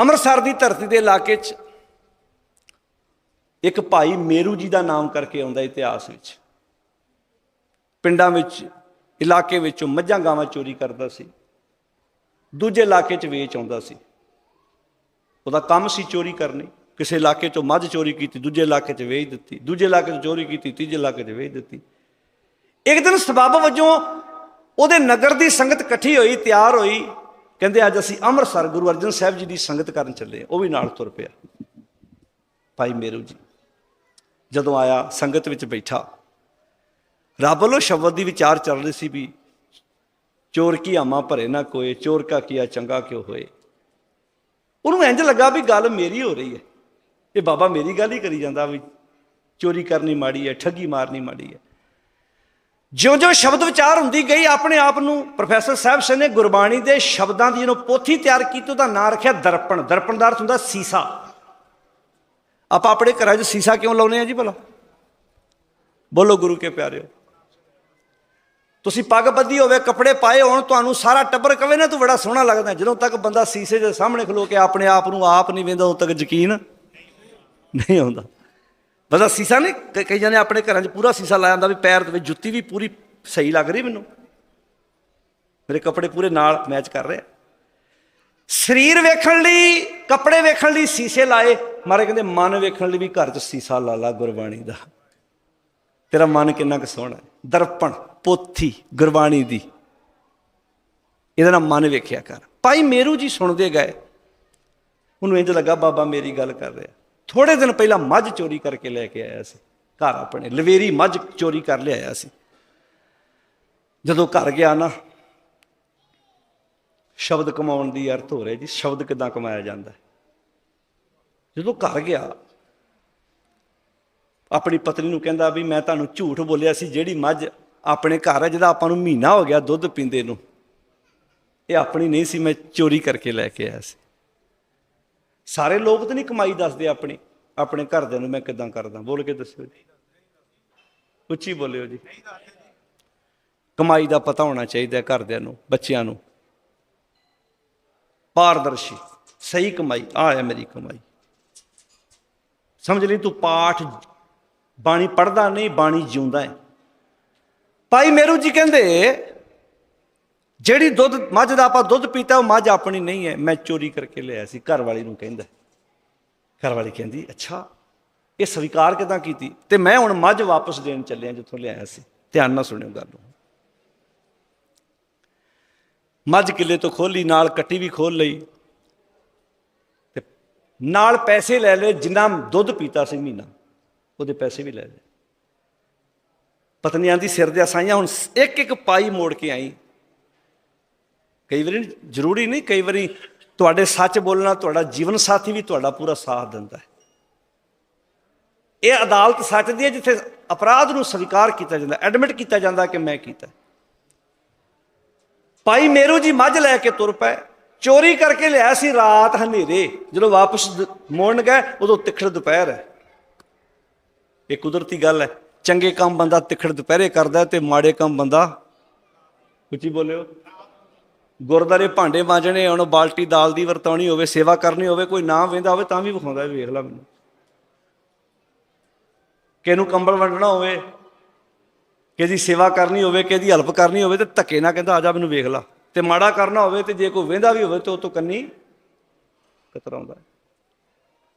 ਅੰਮ੍ਰਿਤਸਰ ਦੀ ਧਰਤੀ ਦੇ ਇਲਾਕੇ 'ਚ ਇੱਕ ਭਾਈ ਮੇਰੂ ਜੀ ਦਾ ਨਾਮ ਕਰਕੇ ਆਉਂਦਾ ਇਤਿਹਾਸ ਵਿੱਚ। ਪਿੰਡਾਂ ਵਿੱਚ, ਇਲਾਕੇ ਵਿੱਚੋਂ ਮੱਝਾਂ ਗਾਵਾਂ ਚੋਰੀ ਕਰਦਾ ਸੀ। ਦੂਜੇ ਇਲਾਕੇ 'ਚ ਵੇਚ ਆਉਂਦਾ ਸੀ। ਉਹਦਾ ਕੰਮ ਸੀ ਚੋਰੀ ਕਰਨੀ। ਕਿਸੇ ਇਲਾਕੇ 'ਚੋਂ ਮੱਝ ਚੋਰੀ ਕੀਤੀ, ਦੂਜੇ ਇਲਾਕੇ 'ਚ ਵੇਚ ਦਿੱਤੀ। ਦੂਜੇ ਇਲਾਕੇ 'ਚ ਚੋਰੀ ਕੀਤੀ, ਤੀਜੇ ਇਲਾਕੇ 'ਚ ਵੇਚ ਦਿੱਤੀ। ਇੱਕ ਦਿਨ ਸਬੱਬ ਵਜੋਂ ਉਹਦੇ ਨਗਰ ਦੀ ਸੰਗਤ ਇਕੱਠੀ ਹੋਈ, ਤਿਆਰ ਹੋਈ। ਕਹਿੰਦੇ ਅੱਜ ਅਸੀਂ ਅੰਮ੍ਰਿਤਸਰ ਗੁਰੂ ਅਰਜਨ ਸਾਹਿਬ ਜੀ ਦੀ ਸੰਗਤ ਕਰਨ ਚੱਲੇ ਉਹ ਵੀ ਨਾਲ ਤੁਰ ਪਿਆ। ਭਾਈ ਮੇਰੂ ਜੀ, ਜਦੋਂ ਆਇਆ ਸੰਗਤ ਵਿੱਚ ਬੈਠਾ, ਰੱਬ ਵੱਲੋਂ ਸ਼ਬਦ ਦੀ ਵਿਚਾਰ ਚੱਲ ਰਹੀ ਸੀ ਵੀ ਚੋਰ ਕੀ ਆਮਾ ਭਰੇ ਨਾ ਕੋਏ, ਚੋਰ ਕਾ ਕੀਆ ਚੰਗਾ ਕਿਉ ਹੋਏ? ਉਹਨੂੰ ਇੰਜ ਲੱਗਾ ਵੀ ਗੱਲ ਮੇਰੀ ਹੋ ਰਹੀ ਹੈ। ਇਹ ਬਾਬਾ ਮੇਰੀ ਗੱਲ ਹੀ ਕਰੀ ਜਾਂਦਾ ਵੀ ਚੋਰੀ ਕਰਨੀ ਮਾੜੀ ਹੈ, ਠੱਗੀ ਮਾਰਨੀ ਮਾੜੀ ਹੈ। ਜਿਉਂ-ਜਿਉਂ ਸ਼ਬਦ ਵਿਚਾਰ ਹੁੰਦੀ ਗਈ, ਆਪਣੇ ਆਪ ਨੂੰ ਪ੍ਰੋਫੈਸਰ ਸਾਹਿਬ ਸਿੰਘ ਨੇ ਗੁਰਬਾਣੀ ਦੇ ਸ਼ਬਦਾਂ ਦੀ ਜਦੋਂ ਪੋਥੀ ਤਿਆਰ ਕੀਤੀ, ਉਹਦਾ ਨਾਂ ਰੱਖਿਆ ਦਰਪਣ। ਦਰਪਣ ਦਾ ਅਰਥ ਹੁੰਦਾ ਸੀਸਾ। ਆਪਾਂ ਆਪਣੇ ਘਰਾਂ 'ਚ ਸੀਸਾ ਕਿਉਂ ਲਾਉਨੇ ਆ ਜੀ ਭਲਾ? ਬੋਲੋ ਗੁਰੂ ਕੇ ਪਿਆਰਿਓ। ਤੁਸੀਂ ਪੱਗ ਬੱਧੀ ਹੋਵੇ, ਕੱਪੜੇ ਪਾਏ ਹੋਣ, ਤੁਹਾਨੂੰ ਸਾਰਾ ਟੱਬਰ ਕਵੇ ਨਾ, ਤੂੰ ਬੜਾ ਸੋਹਣਾ ਲੱਗਦਾ। ਜਦੋਂ ਤੱਕ ਬੰਦਾ ਸੀਸੇ ਦੇ ਸਾਹਮਣੇ ਖਲੋ ਕੇ ਆਪਣੇ ਆਪ ਨੂੰ ਆਪ ਨਹੀਂ ਵੇਂਦਾ, ਉਦੋਂ ਤੱਕ ਯਕੀਨ ਨਹੀਂ ਆਉਂਦਾ। ਬੰਦਾ ਸੀਸਾ ਨਹੀਂ ਕ- ਕਈ ਜਣੇ ਆਪਣੇ ਘਰਾਂ 'ਚ ਪੂਰਾ ਸੀਸਾ ਲਾਇਆ ਹੁੰਦਾ ਵੀ ਪੈਰ ਦੇ ਵਿੱਚ ਜੁੱਤੀ ਵੀ ਪੂਰੀ ਸਹੀ ਲੱਗ ਰਹੀ ਮੈਨੂੰ। ਮੇਰੇ ਕੱਪੜੇ ਪੂਰੇ ਨਾਲ ਮੈਚ ਕਰ ਰਹੇ ਸਰੀਰ ਵੇਖਣ ਲਈ, ਕੱਪੜੇ ਵੇਖਣ ਲਈ ਸੀਸੇ ਲਾਏ। ਮਾਰੇ ਕਹਿੰਦੇ, ਮਨ ਵੇਖਣ ਲਈ ਵੀ ਘਰ 'ਚ ਸੀਸਾ ਲਾ ਲਾ ਗੁਰਬਾਣੀ ਦਾ। ਤੇਰਾ ਮਨ ਕਿੰਨਾ ਕੁ ਸੋਹਣਾ ਦਰਪਣ, ਪੋਥੀ, ਗੁਰਬਾਣੀ ਦੀ। ਇਹਦਾ ਨਾਲ ਮਨ ਵੇਖਿਆ ਕਰ। ਭਾਈ ਮੇਰੂ ਜੀ ਸੁਣਦੇ ਗਏ। ਉਹਨੂੰ ਇੰਜ ਲੱਗਾ, ਬਾਬਾ ਮੇਰੀ ਗੱਲ ਕਰ ਰਿਹਾ। ਥੋੜੇ ਦਿਨ ਪਹਿਲਾਂ ਮੱਝ ਚੋਰੀ ਕਰਕੇ ਲੈ ਕੇ ਆਇਆ ਸੀ, ਘਰ ਆਪਣੇ, ਲਵੇਰੀ ਮੱਝ ਚੋਰੀ ਕਰ ਲਿਆਇਆ ਸੀ। ਜਦੋਂ ਘਰ ਗਿਆ ਨਾ, ਸ਼ਬਦ ਕਮਾਉਣ ਦੀ ਅਰਥ ਹੋ ਰਿਹਾ ਜੀ, ਸ਼ਬਦ ਕਿਦਾਂ ਕਮਾਇਆ ਜਾਂਦਾ ਜਦੋਂ ਘਰ ਗਿਆ, ਆਪਣੀ ਪਤਨੀ ਨੂੰ ਕਹਿੰਦਾ ਵੀ ਮੈਂ ਤੁਹਾਨੂੰ ਝੂਠ ਬੋਲਿਆ ਸੀ, ਜਿਹੜੀ ਮੱਝ ਆਪਣੇ ਘਰ ਹੈ, ਜਿਹਦਾ ਆਪਾਂ ਨੂੰ ਮਹੀਨਾ ਹੋ ਗਿਆ ਦੁੱਧ ਪੀਂਦੇ ਨੂੰ, ਇਹ ਆਪਣੀ ਨਹੀਂ ਸੀ, ਮੈਂ ਚੋਰੀ ਕਰਕੇ ਲੈ ਕੇ ਆਇਆ ਸੀ। ਸਾਰੇ ਲੋਕ ਤਾਂ ਨਹੀਂ ਕਮਾਈ ਦੱਸਦੇ ਆਪਣੀ, ਆਪਣੇ ਘਰਦਿਆਂ ਨੂੰ ਮੈਂ ਕਿਦਾਂ ਕਰਦਾ, ਬੋਲ ਕੇ ਦੱਸਿਓ ਜੀ। ਉੱਚੀ ਬੋਲਿਓ ਜੀ। ਕਮਾਈ ਦਾ ਪਤਾ ਹੋਣਾ ਚਾਹੀਦਾ ਘਰਦਿਆਂ ਨੂੰ, ਬੱਚਿਆਂ ਨੂੰ। ਪਾਰਦਰਸ਼ੀ, ਸਹੀ ਕਮਾਈ ਆ ਹੈ ਮੇਰੀ ਕਮਾਈ। ਸਮਝ ਲਈ ਤੂੰ ਪਾਠ, ਬਾਣੀ ਪੜਦਾ ਨਹੀਂ, ਬਾਣੀ ਜਿਉਂਦਾ ਹੈ। ਭਾਈ ਮੇਰੂ ਜੀ ਕਹਿੰਦੇ ਜਿਹੜੀ ਦੁੱਧ, ਮੱਝ ਦਾ ਆਪਾਂ ਦੁੱਧ ਪੀਤਾ, ਉਹ ਮੱਝ ਆਪਣੀ ਨਹੀਂ ਹੈ। ਮੈਂ ਚੋਰੀ ਕਰਕੇ ਲਿਆਇਆ ਸੀ, ਘਰ ਵਾਲੀ ਨੂੰ ਕਹਿੰਦਾ। ਘਰ ਵਾਲੀ ਕਹਿੰਦੀ, ਅੱਛਾ, ਇਹ ਸਵੀਕਾਰ ਕਿਦਾਂ ਕੀਤੀ? ਤੇ ਮੈਂ ਹੁਣ ਮੱਝ ਵਾਪਸ ਦੇਣ ਚੱਲਿਆ, ਜਿੱਥੋਂ ਲਿਆਇਆ ਸੀ। ਧਿਆਨ ਨਾਲ ਸੁਣਿਓ ਗੱਲ ਨੂੰ। ਮੱਝ ਕਿੱਲੇ ਤੋਂ ਖੋਲੀ, ਨਾਲ ਕੱਟੀ ਵੀ ਖੋਲ ਲਈ। ਤੇ ਨਾਲ ਪੈਸੇ ਲੈ ਲਏ, ਜਿੰਨਾ ਦੁੱਧ ਪੀਤਾ ਸੀ ਮਹੀਨਾ, ਉਹਦੇ ਪੈਸੇ ਵੀ ਲੈ ਲਏ। ਪਤਨੀਆਂ ਦੀ ਸਿਰ ਦੇ ਅਸਾਈਆਂ, ਹੁਣ ਇੱਕ ਇੱਕ ਪਾਈ ਮੋੜ ਕੇ ਆਈ। ਕਈ ਵਾਰੀ ਜ਼ਰੂਰੀ ਨਹੀਂ, ਕਈ ਵਾਰੀ ਤੁਹਾਡੇ ਸੱਚ ਬੋਲਣਾ, ਤੁਹਾਡਾ ਜੀਵਨ ਸਾਥੀ ਵੀ ਤੁਹਾਡਾ ਪੂਰਾ ਸਾਥ ਦਿੰਦਾ ਹੈ। ਇਹ ਅਦਾਲਤ ਸੱਚ ਦੀ ਹੈ, ਜਿੱਥੇ ਅਪਰਾਧ ਨੂੰ ਸਵੀਕਾਰ ਕੀਤਾ ਜਾਂਦਾ, ਐਡਮਿਟ ਕੀਤਾ ਜਾਂਦਾ ਕਿ ਮੈਂ ਕੀਤਾ। ਭਾਈ ਮੇਰੂ ਜੀ ਮੱਝ ਲੈ ਕੇ ਤੁਰ ਪਏ, ਚੋਰੀ ਕਰਕੇ ਲਿਆ ਸੀ ਰਾਤ ਹਨੇਰੇ, ਜਦੋਂ ਵਾਪਸ ਦ- ਮੋੜਨ ਗਏ, ਉਦੋਂ ਤਿੱਖੜ ਦੁਪਹਿਰ ਹੈ। ਇਹ ਕੁਦਰਤੀ ਗੱਲ ਹੈ, ਚੰਗੇ ਕੰਮ ਬੰਦਾ ਤਿੱਖੜ ਦੁਪਹਿਰੇ ਕਰਦਾ ਤੇ ਮਾੜੇ ਕੰਮ ਬੰਦਾ ਉੱਚੀ ਬੋਲਿਓ। ਗੁਰਦਾਰੇ ਭਾਂਡੇ ਮਾਂਜਣੇ ਹੁਣ ਬਾਲਟੀ, ਦਾਲ ਦੀ ਵਰਤਾਉਣੀ ਹੋਵੇ, ਸੇਵਾ ਕਰਨੀ ਹੋਵੇ, ਕੋਈ ਨਾ ਵੇਂਦਾ ਹੋਵੇ ਤਾਂ ਵੀ ਵਿਖਾਉਂਦਾ ਵੀ ਵੇਖ ਲੈ ਮੈਨੂੰ ਕਿਹਨੂੰ ਕੰਬਲ ਵੰਡਣਾ ਹੋਵੇ, ਕਿਹਦੀ ਸੇਵਾ ਕਰਨੀ ਹੋਵੇ, ਕਿਹਦੀ ਹੈਲਪ ਕਰਨੀ ਹੋਵੇ ਤੇ ਧੱਕੇ ਨਾ ਕਹਿੰਦਾ, ਆ ਜਾ ਮੈਨੂੰ ਵੇਖ ਲਾ ਤੇ ਮਾੜਾ ਕਰਨਾ ਹੋਵੇ ਤੇ ਜੇ ਕੋਈ ਵੇਂਦਾ ਵੀ ਹੋਵੇ ਤੇ ਉਹ ਤੋਂ ਕੰਨੀ ਕਤਰਾਉਂਦਾ ਹੈ।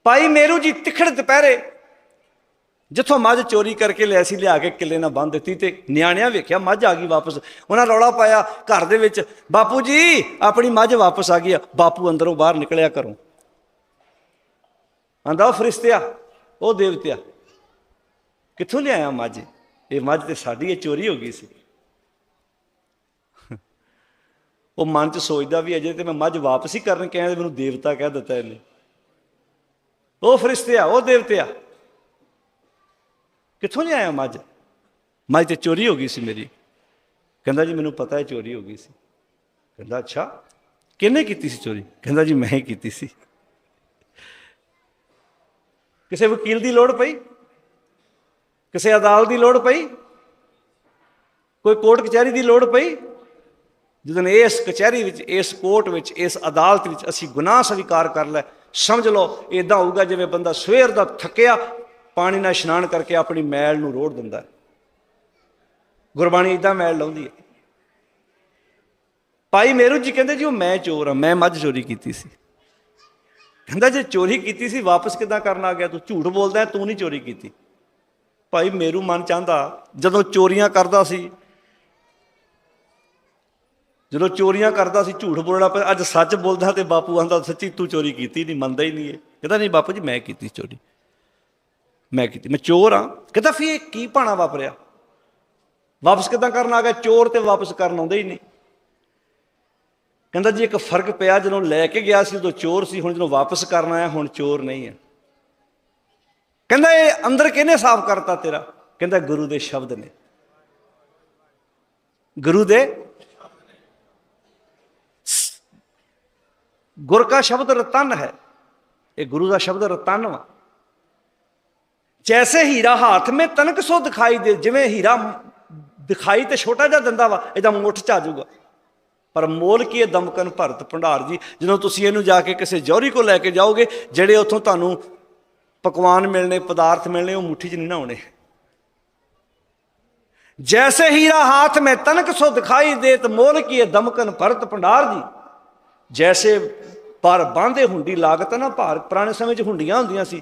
ਭਾਈ, ਮੇਰੂ ਜੀ ਤਿਖੜ ਦੁਪਹਿਰੇ ਜਿੱਥੋਂ ਮੱਝ ਚੋਰੀ ਕਰਕੇ ਲਿਆ ਸੀ, ਲਿਆ ਕੇ ਕਿੱਲੇ ਨਾਲ ਬੰਨ ਦਿੱਤੀ ਤੇ ਨਿਆਣਿਆਂ ਵੇਖਿਆ ਮੱਝ ਆ ਗਈ ਵਾਪਸ। ਉਹਨਾਂ ਰੌਲਾ ਪਾਇਆ ਘਰ ਦੇ ਵਿੱਚ, ਬਾਪੂ ਜੀ, ਆਪਣੀ ਮੱਝ ਵਾਪਸ ਆ ਗਈ ਆ। ਬਾਪੂ ਅੰਦਰੋਂ ਬਾਹਰ ਨਿਕਲਿਆ ਘਰੋਂ। ਆਂਦਾ, ਉਹ ਫਰਿਸ਼ਤਿਆ, ਉਹ ਦੇਵਤਿਆ, ਕਿੱਥੋਂ ਲਿਆਇਆ ਮੱਝ? ਇਹ ਮੱਝ ਤੇ ਸਾਡੀ ਇਹ ਚੋਰੀ ਹੋ ਗਈ ਸੀ। ਉਹ ਮਨ ਚ ਸੋਚਦਾ ਵੀ ਅਜੇ ਤੇ ਮੈਂ ਮੱਝ ਵਾਪਸ ਹੀ ਕਰਨ ਕੇ ਮੈਨੂੰ ਦੇਵਤਾ ਕਹਿ ਦਿੱਤਾ ਇਹਨੇ। ਉਹ ਫਰਿਸ਼ਤਿਆ, ਉਹ ਦੇਵਤਿਆ ਕਿੱਥੋਂ ਲਿਆਇਆ ਮੱਝ? ਮੱਝ ਤੇ ਚੋਰੀ ਹੋ ਗਈ ਸੀ ਮੇਰੀ। ਕਹਿੰਦਾ ਜੀ, ਮੈਨੂੰ ਪਤਾ ਹੈ ਚੋਰੀ ਹੋ ਗਈ ਸੀ। ਕਹਿੰਦਾ, ਅੱਛਾ, ਕਿਹਨੇ ਕੀਤੀ ਸੀ ਚੋਰੀ? ਕਹਿੰਦਾ ਜੀ, ਮੈਂ ਹੀ ਕੀਤੀ ਸੀ। ਕਿਸੇ ਵਕੀਲ ਦੀ ਲੋੜ ਪਈ? ਕਿਸੇ ਅਦਾਲਤ ਦੀ ਲੋੜ ਪਈ? ਕੋਈ ਕੋਰਟ ਕਚਹਿਰੀ ਦੀ ਲੋੜ ਪਈ? ਜਦੋਂ ਇਸ ਕਚਹਿਰੀ ਵਿੱਚ, ਇਸ ਕੋਰਟ ਵਿੱਚ, ਇਸ ਅਦਾਲਤ ਵਿੱਚ ਅਸੀਂ ਗੁਨਾਹ ਸਵੀਕਾਰ ਕਰ ਲੈ, ਸਮਝ ਲਓ ਇਦਾਂ ਹੋਊਗਾ ਜਿਵੇਂ ਬੰਦਾ ਸਵੇਰ ਦਾ ਥੱਕਿਆ ਪਾਣੀ ਨਾਲ ਇਸ਼ਨਾਨ ਕਰਕੇ ਆਪਣੀ ਮੈਲ ਨੂੰ ਰੋੜ ਦਿੰਦਾ ਹੈ। ਗੁਰਬਾਣੀ ਇਦਾਂ ਮੈਲ ਲਾਉਂਦੀ ਹੈ। ਭਾਈ ਮੇਰੂ ਜੀ ਕਹਿੰਦੇ ਜੀ, ਉਹ ਮੈਂ ਚੋਰ ਆ ਮੈਂ ਮੱਝ ਚੋਰੀ ਕੀਤੀ ਸੀ। ਕਹਿੰਦਾ, ਜੇ ਚੋਰੀ ਕੀਤੀ ਸੀ, ਵਾਪਸ ਕਿੱਦਾਂ ਕਰਨ ਆ ਗਿਆ? ਤੂੰ ਝੂਠ ਬੋਲਦਾ ਤੂੰ ਨਹੀਂ ਚੋਰੀ ਕੀਤੀ। ਭਾਈ ਮੇਰੂ ਮਨ ਚਾਹੁੰਦਾ, ਜਦੋਂ ਚੋਰੀਆਂ ਕਰਦਾ ਸੀ, ਜਦੋਂ ਚੋਰੀਆਂ ਕਰਦਾ ਸੀ, ਝੂਠ ਬੋਲਣਾ ਪਿਆ, ਅੱਜ ਸੱਚ ਬੋਲਦਾ ਤੇ ਬਾਪੂ ਆਂਦਾ, ਸੱਚੀ ਤੂੰ ਚੋਰੀ ਕੀਤੀ ਨਹੀਂ, ਮੰਨਦਾ ਹੀ ਨਹੀਂ ਇਹ। ਕਹਿੰਦਾ, ਨਹੀਂ ਬਾਪੂ ਜੀ, ਮੈਂ ਕੀਤੀ ਚੋਰੀ। ਮੈਂ ਕੀਤੀ। ਮੈਂ ਚੋਰ ਆ। ਕਹਿੰਦਾ, ਫੀ ਇਹ ਕੀ ਭਾਣਾ ਵਾਪਰਿਆ? ਵਾਪਸ ਕਿੱਦਾਂ ਕਰਨ ਆ ਗਿਆ? ਚੋਰ ਤੇ ਵਾਪਸ ਕਰਨ ਆਉਂਦੇ ਹੀ ਨਹੀਂ। ਕਹਿੰਦਾ, ਜੀ ਇੱਕ ਫ਼ਰਕ ਪਿਆ, ਜਦੋਂ ਲੈ ਕੇ ਗਿਆ ਸੀ, ਉਦੋਂ ਚੋਰ ਸੀ, ਹੁਣ ਜਦੋਂ ਵਾਪਸ ਕਰਨ ਆਇਆ, ਹੁਣ ਚੋਰ ਨਹੀਂ ਹੈ। ਕਹਿੰਦਾ, ਇਹ ਅੰਦਰ ਕਿਹਨੇ ਸਾਫ਼ ਕਰਤਾ ਤੇਰਾ? ਕਹਿੰਦਾ, ਗੁਰੂ ਦੇ ਸ਼ਬਦ ਨੇ। ਗੁਰੂ ਦੇ ਗੁਰ ਕਾ ਸ਼ਬਦ ਰਤਨ ਹੈ। ਇਹ ਗੁਰੂ ਦਾ ਸ਼ਬਦ ਰਤਨ ਵਾ। ਜੈਸੇ ਹੀਰਾ ਹੱਥ ਮੇ ਤਨਕ ਸੋ ਦਿਖਾਈ ਦੇ ਜਿਵੇਂ ਹੀਰਾ ਦਿਖਾਈ ਤੇ ਛੋਟਾ ਜਿਹਾ ਦੰਦਾ ਵਾ ਇਹਦਾ ਮੁੱਠ ਚ ਆ ਜਾਊਗਾ ਪਰ ਮੋਲ ਕੀ ਦਮਕਨ ਭਰਤ ਭੰਡਾਰ ਜੀ ਜਦੋਂ ਤੁਸੀਂ ਇਹਨੂੰ ਜਾ ਕੇ ਕਿਸੇ ਜੌਹਰੀ ਕੋ ਲੈ ਕੇ ਜਾਓਗੇ ਜਿਹੜੇ ਉੱਥੋਂ ਤੁਹਾਨੂੰ ਪਕਵਾਨ ਮਿਲਣੇ ਪਦਾਰਥ ਮਿਲਣੇ ਉਹ ਮੁੱਠੀ 'ਚ ਨਹੀਂ ਨਾ ਆਉਣੇ ਜੈਸੇ ਹੀਰਾ ਹੱਥ ਮੇ ਤਨਕ ਸੋ ਦਿਖਾਈ ਦੇ ਦੇਤ ਮੋਲ ਕੀ ਦਮਕਨ ਭਰਤ ਭੰਡਾਰ ਜੀ ਜੈਸੇ ਪਰ ਬਾਂਦੇ ਹੁੰਡੀ ਲਾਗਤ ਨਾ ਭਾਰ ਪੁਰਾਣੇ ਸਮੇਂ 'ਚ ਹੁੰਡੀਆਂ ਹੁੰਦੀਆਂ ਸੀ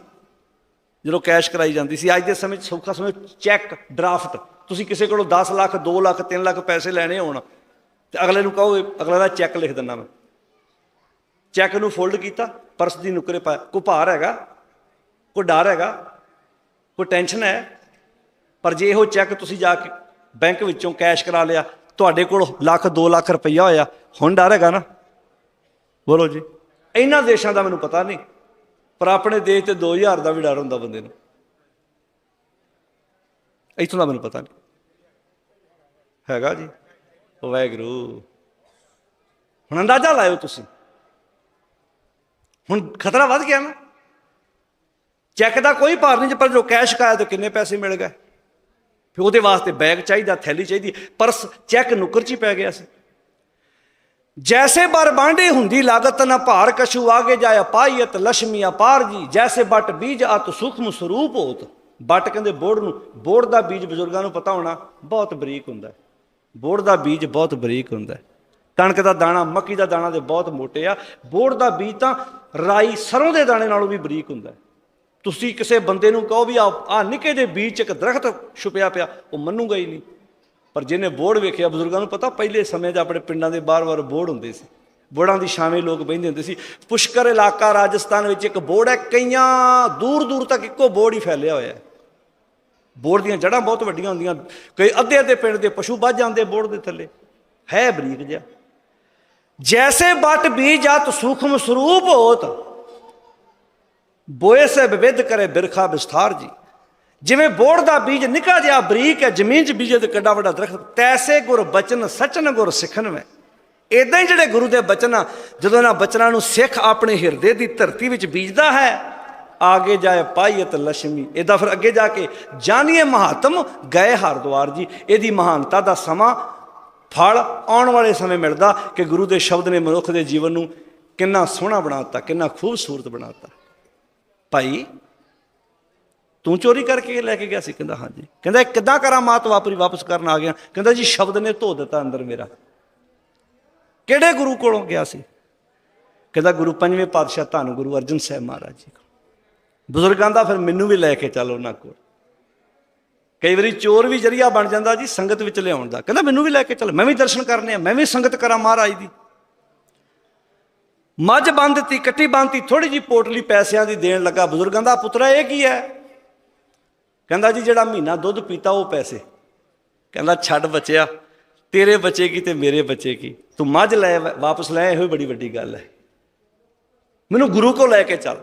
ਜਦੋਂ ਕੈਸ਼ ਕਰਾਈ ਜਾਂਦੀ ਸੀ, ਅੱਜ ਦੇ ਸਮੇਂ 'ਚ ਸੌਖਾ ਸਮੇਂ ਚੈੱਕ ਡਰਾਫਟ ਤੁਸੀਂ ਕਿਸੇ ਕੋਲੋਂ 10 ਲੱਖ 2 ਲੱਖ 3 ਲੱਖ ਪੈਸੇ ਲੈਣੇ ਹੋਣ, ਤੇ ਅਗਲੇ ਨੂੰ ਕਹੋ, ਅਗਲੇ ਦਾ ਚੈੱਕ ਲਿਖ ਦਿੰਦਾ ਮੈਂ। ਚੈੱਕ ਨੂੰ ਫੋਲਡ ਕੀਤਾ ਪਰਸ ਦੀ ਨੁਕਰੇ ਪਾ, ਕੋਈ ਭਾਰ ਹੈਗਾ? ਕੋਈ ਡਰ ਹੈਗਾ? ਕੋਈ ਟੈਨਸ਼ਨ ਹੈ? ਪਰ ਜੇ ਇਹੋ ਚੈੱਕ ਤੁਸੀਂ ਜਾ ਕੇ ਬੈਂਕ ਵਿੱਚੋਂ ਕੈਸ਼ ਕਰਾ ਲਿਆ, ਤੁਹਾਡੇ ਕੋਲ ਲੱਖ 2 ਲੱਖ ਰੁਪਈਆ ਹੋਇਆ, ਹੁਣ ਡਰ ਹੈਗਾ ਨਾ? ਬੋਲੋ ਜੀ। ਇਹਨਾਂ ਦੇਸ਼ਾਂ ਦਾ ਮੈਨੂੰ ਪਤਾ ਨਹੀਂ। ਪਰ ਆਪਣੇ ਦੇਸ਼ ਤੇ 2000 ਦਾ ਵੀ ਡਰ ਹੁੰਦਾ ਬੰਦੇ ਨੂੰ। ਇੱਥੋਂ ਦਾ ਮੈਨੂੰ ਪਤਾ ਨਹੀਂ। ਹੈਗਾ ਜੀ। ਉਹ ਵਾਹਿਗੁਰੂ। ਹੁਣ ਅੰਦਾਜ਼ਾ ਲਾਇਓ ਤੁਸੀਂ। ਹੁਣ ਖਤਰਾ ਵੱਧ ਗਿਆ ਨਾ। ਚੈੱਕ ਦਾ ਕੋਈ ਭਾਰ ਨਹੀਂ ਪਰ ਜੋ ਕੈਸ਼ ਕਾਇਆ ਤੇ ਕਿੰਨੇ ਪੈਸੇ ਮਿਲ ਗਏ। ਫਿਰ ਉਹਦੇ ਵਾਸਤੇ ਬੈਗ ਚਾਹੀਦਾ, ਥੈਲੀ ਚਾਹੀਦੀ। ਪਰਸ ਚੈੱਕ ਨੁਕਰ ਚ ਹੀ ਪੈ ਗਿਆ ਸੀ। ਜੈਸੇ ਬਰ ਬਾਂਡੇ ਹੁੰਦੀ ਲਾਗਤ ਨਾ ਭਾਰ ਕਛੂ ਆਗੇ ਜਾਇਆ ਪਾਈਤ ਲక్ష్ਮੀ ਅਪਾਰ ਜੀ ਜੈਸੇ ਬਟ ਬੀਜ ਅਤ ਸੂਖਮ ਸਰੂਪ ਹੋਤ ਬਟ ਕਹਿੰਦੇ ਬੋੜ ਨੂੰ ਬੋੜ ਦਾ ਬੀਜ ਬਜ਼ੁਰਗਾਂ ਨੂੰ ਪਤਾ ਹੋਣਾ ਬਹੁਤ ਬਰੀਕ ਹੁੰਦਾ ਹੈ ਬੋੜ ਦਾ ਬੀਜ ਬਹੁਤ ਬਰੀਕ ਹੁੰਦਾ ਕਣਕ ਦਾ ਦਾਣਾ ਮੱਕੀ ਦਾ ਦਾਣਾ ਦੇ ਬਹੁਤ ਮੋਟੇ ਆ ਬੋੜ ਦਾ ਬੀਜ ਤਾਂ ਰਾਈ ਸਰੋਂ ਦੇ ਦਾਣੇ ਨਾਲੋਂ ਵੀ ਬਰੀਕ ਹੁੰਦਾ ਤੁਸੀਂ ਕਿਸੇ ਬੰਦੇ ਨੂੰ ਕਹੋ ਵੀ ਆ ਆ ਨਿੱਕੇ ਦੇ ਬੀਜ 'ਚ ਇੱਕ ਦਰਖਤ ਛੁਪਿਆ ਪਿਆ ਉਹ ਮੰਨੂਗਾ ਹੀ ਨਹੀਂ ਪਰ ਜਿਹਨੇ ਬੋਰਡ ਵੇਖਿਆ, ਬਜ਼ੁਰਗਾਂ ਨੂੰ ਪਤਾ, ਪਹਿਲੇ ਸਮੇਂ 'ਚ ਆਪਣੇ ਪਿੰਡਾਂ ਦੇ ਬਾਰ-ਬਾਰ ਬੋਰਡ ਹੁੰਦੇ ਸੀ। ਬੋੜਾਂ ਦੀ ਛਾਵੇਂ ਲੋਕ ਬਹਿੰਦੇ ਹੁੰਦੇ ਸੀ। ਪੁਸ਼ਕਰ ਇਲਾਕਾ ਰਾਜਸਥਾਨ ਵਿੱਚ ਇੱਕ ਬੋਰਡ ਹੈ, ਕਈਆਂ ਦੂਰ ਦੂਰ ਤੱਕ ਇੱਕੋ ਬੋਰਡ ਹੀ ਫੈਲਿਆ ਹੋਇਆ ਹੈ। ਬੋੜ ਦੀਆਂ ਜੜਾਂ ਬਹੁਤ ਵੱਡੀਆਂ ਹੁੰਦੀਆਂ। ਕਈ ਅੱਧੇ ਅੱਧੇ ਪਿੰਡ ਦੇ ਪਸ਼ੂ ਵੱਜ ਜਾਂਦੇ ਬੋਰਡ ਦੇ ਥੱਲੇ। ਹੈ ਬਰੀਕ ਜਿਹਾ। ਜੈਸੇ ਬਟ ਬੀਜਾਤ ਸੂਖਮ ਸਰੂਪ ਹੋਤ, ਬੋਏ ਸੇ ਵਿਵਿਧ ਕਰੇ ਬਿਰਖਾ ਵਿਸਥਾਰ ਜੀ। ਜਿਵੇਂ ਬੋੜ ਦਾ ਬੀਜ ਨਿਕਾ ਜਿਹਾ ਬਰੀਕ ਹੈ, ਜ਼ਮੀਨ 'ਚ ਬੀਜੇ ਤੇ ਕਿੱਡਾ ਵੱਡਾ ਦਰਖਤ, ਤੈਸੇ ਗੁਰ ਬਚਨ, ਸਚਨ ਗੁਰ ਸਿੱਖਣ ਮੈਂ ਇਦਾਂ ਹੀ ਜਿਹੜੇ ਗੁਰੂ ਦੇ ਬਚਨ ਆ, ਜਦੋਂ ਇਹਨਾਂ ਬਚਨਾਂ ਨੂੰ ਸਿੱਖ ਆਪਣੇ ਹਿਰਦੇ ਦੀ ਧਰਤੀ ਵਿੱਚ ਬੀਜਦਾ ਹੈ, ਆਗੇ ਜਾਏ ਪਾਈਤ ਲక్ష్ਮੀ ਇਹਦਾ ਫਿਰ ਅੱਗੇ ਜਾ ਕੇ ਜਾਣੀਏ ਮਹਾਤਮ ਗਏ ਹਰਦੁਆਰ ਜੀ। ਇਹਦੀ ਮਹਾਨਤਾ ਦਾ ਸਮਾਂ ਫਲ ਆਉਣ ਵਾਲੇ ਸਮੇਂ ਮਿਲਦਾ ਕਿ ਗੁਰੂ ਦੇ ਸ਼ਬਦ ਨੇ ਮਨੁੱਖ ਦੇ ਜੀਵਨ ਨੂੰ ਕਿੰਨਾ ਸੋਹਣਾ ਬਣਾਤਾ, ਕਿੰਨਾ ਖੂਬਸੂਰਤ ਬਣਾਤਾ। ਭਾਈ ਤੂੰ ਚੋਰੀ ਕਰਕੇ ਲੈ ਕੇ ਗਿਆ ਸੀ? ਕਹਿੰਦਾ, ਹਾਂਜੀ। ਕਹਿੰਦਾ ਕਿੱਦਾਂ ਕਰਾਂ? ਮਾਤ ਵਾਪਰੀ, ਵਾਪਸ ਕਰਨ ਆ ਗਿਆ। ਕਹਿੰਦਾ, ਜੀ, ਸ਼ਬਦ ਨੇ ਧੋ ਦਿੱਤਾ ਅੰਦਰ ਮੇਰਾ। ਕਿਹੜੇ ਗੁਰੂ ਕੋਲੋਂ ਗਿਆ ਸੀ? ਕਹਿੰਦਾ, ਗੁਰੂ ਪੰਜਵੇਂ ਪਾਤਸ਼ਾਹ ਧੰਨ ਗੁਰੂ ਅਰਜਨ ਸਾਹਿਬ ਮਹਾਰਾਜ ਜੀ ਕੋਲ। ਬਜ਼ੁਰਗਾਂ ਦਾ ਫਿਰ ਮੈਨੂੰ ਵੀ ਲੈ ਕੇ ਚੱਲ ਉਹਨਾਂ ਕੋਲ। ਕਈ ਵਾਰੀ ਚੋਰ ਵੀ ਜਰੀਆ ਬਣ ਜਾਂਦਾ ਜੀ, ਸੰਗਤ ਵਿੱਚ ਲਿਆਉਣ ਦਾ। ਕਹਿੰਦਾ, ਮੈਨੂੰ ਵੀ ਲੈ ਕੇ ਚੱਲ, ਮੈਂ ਵੀ ਦਰਸ਼ਨ ਕਰਨੇ ਆ, ਮੈਂ ਵੀ ਸੰਗਤ ਕਰਾਂ ਮਹਾਰਾਜ ਦੀ। ਮੱਝ ਬੰਨ ਦਿੱਤੀ, ਕੱਟੀ ਬੰਨਤੀ ਥੋੜੀ ਜੀ ਪੋਟਲੀ ਪੈਸਿਆਂ ਦੀ ਦੇਣ ਲੱਗਾ ਬਜ਼ੁਰਗਾਂ ਦਾ। ਪੁੱਤਰਾ, ਇਹ ਕੀ ਹੈ? ਕਹਿੰਦਾ ਜੀ, ਜਿਹੜਾ ਮਹੀਨਾ ਦੁੱਧ ਪੀਤਾ ਉਹ ਪੈਸੇ। ਕਹਿੰਦਾ, ਛੱਡ ਬਚਿਆ, ਤੇਰੇ ਬਚੇਗੀ ਤੇ ਮੇਰੇ ਬਚੇਗੀ ਤੂੰ ਮੱਝ ਲੈ, ਵਾਪਸ ਲੈ, ਇਹੋ ਹੀ ਬੜੀ ਵੱਡੀ ਗੱਲ ਹੈ। ਮੈਨੂੰ ਗੁਰੂ ਕੋ ਲੈ ਕੇ ਚੱਲ।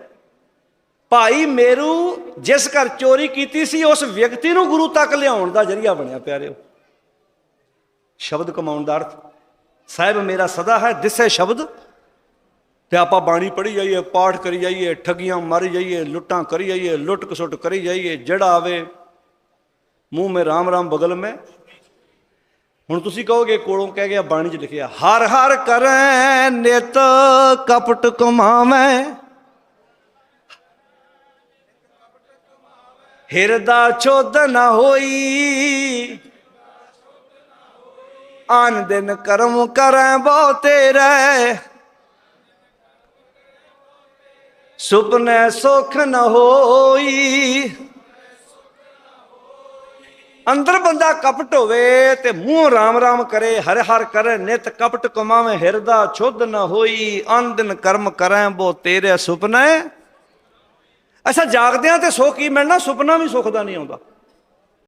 ਭਾਈ ਮੇਰੂ ਜਿਸ ਘਰ ਚੋਰੀ ਕੀਤੀ ਸੀ, ਉਸ ਵਿਅਕਤੀ ਨੂੰ ਗੁਰੂ ਤੱਕ ਲਿਆਉਣ ਦਾ ਜਰੀਆ ਬਣਿਆ, ਪਿਆਰਿਓ। ਸ਼ਬਦ ਕਮਾਉਣ ਦਾ ਅਰਥ, ਸਾਹਿਬ, ਮੇਰਾ ਸਦਾ ਹੈ ਦਿਸੇ ਸ਼ਬਦ ਤੇ ਆਪਾਂ ਬਾਣੀ ਪੜ੍ਹੀ ਜਾਈਏ, ਪਾਠ ਕਰੀ ਜਾਈਏ, ਠੱਗੀਆਂ ਮਾਰੀ ਜਾਈਏ, ਲੁੱਟਾਂ ਕਰੀ ਜਾਈਏ ਲੁੱਟ ਕਸੁੱਟ ਕਰੀ ਜਾਈਏ, ਜਿਹੜਾ ਆਵੇ, ਮੂੰਹ ਮੇ ਰਾਮ ਰਾਮ ਬਗਲ ਮੇ। ਹੁਣ ਤੁਸੀਂ ਕਹੋਗੇ, ਕੋਲੋਂ ਕਹਿ ਗਿਆ, ਬਾਣੀ 'ਚ ਲਿਖਿਆ, ਹਰ ਹਰ ਕਰੈ ਨਿਤ ਕਪਟ ਕਮਾਵੇਂ। ਹਿਰਦਾ ਚੋਦ ਨਾ ਹੋਈ। ਆਨ ਦਿਨ ਕਰਮ ਕਰੈ ਬਹੁ ਤੇਰੇ ਸੁਪਨੇ ਸੁਖ ਨ ਹੋਈ। ਅੰਦਰ ਬੰਦਾ ਕਪਟ ਹੋਵੇ ਤੇ ਮੂੰਹ ਰਾਮ ਰਾਮ ਕਰੇ, ਹਰ ਹਰ ਕਰੇ, ਨਿਤ ਕਪਟ ਕਮਾਵੇ, ਹਿਰਦਾ ਛੁੱਧ ਨ ਹੋਈ। ਅਨ ਦਿਨ ਕਰਮ ਕਰੈ ਬੋ ਤੇਰੇ ਸੁਪਨੇ। ਅੱਛਾ, ਜਾਗਦਿਆਂ ਤੇ ਸੁੱਖ ਕੀ ਮਿਲਣਾ? ਸੁਪਨਾ ਵੀ ਸੁੱਖ ਦਾ ਨਹੀਂ ਆਉਂਦਾ।